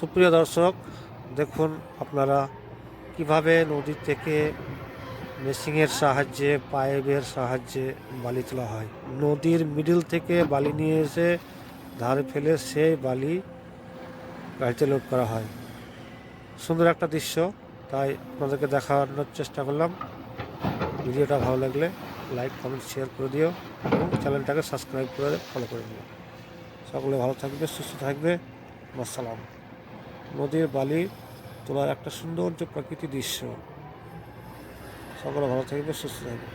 সুপ্রিয় দর্শক, দেখুন আপনারা কীভাবে নদী থেকে মেশিনের সাহায্যে, পাইপের সাহায্যে বালি তোলা হয়। নদীর মিডিল থেকে বালি নিয়ে এসে ধারে ফেলে সেই বালি গাড়িতে লোড করা হয়। সুন্দর একটা দৃশ্য, তাই আপনাদেরকে দেখানোর চেষ্টা করলাম। ভিডিওটা ভালো লাগলে লাইক কমেন্ট শেয়ার করে দিও এবং চ্যানেলটাকে সাবস্ক্রাইব করে ফলো করে দিও। সকলে ভালো থাকবে, সুস্থ থাকবে। আসসালাম নদীর বালি তোলার একটা সৌন্দর্য প্রাকৃতিক দৃশ্য। সকলে ভালো থাকবে সুস্থ থাকবে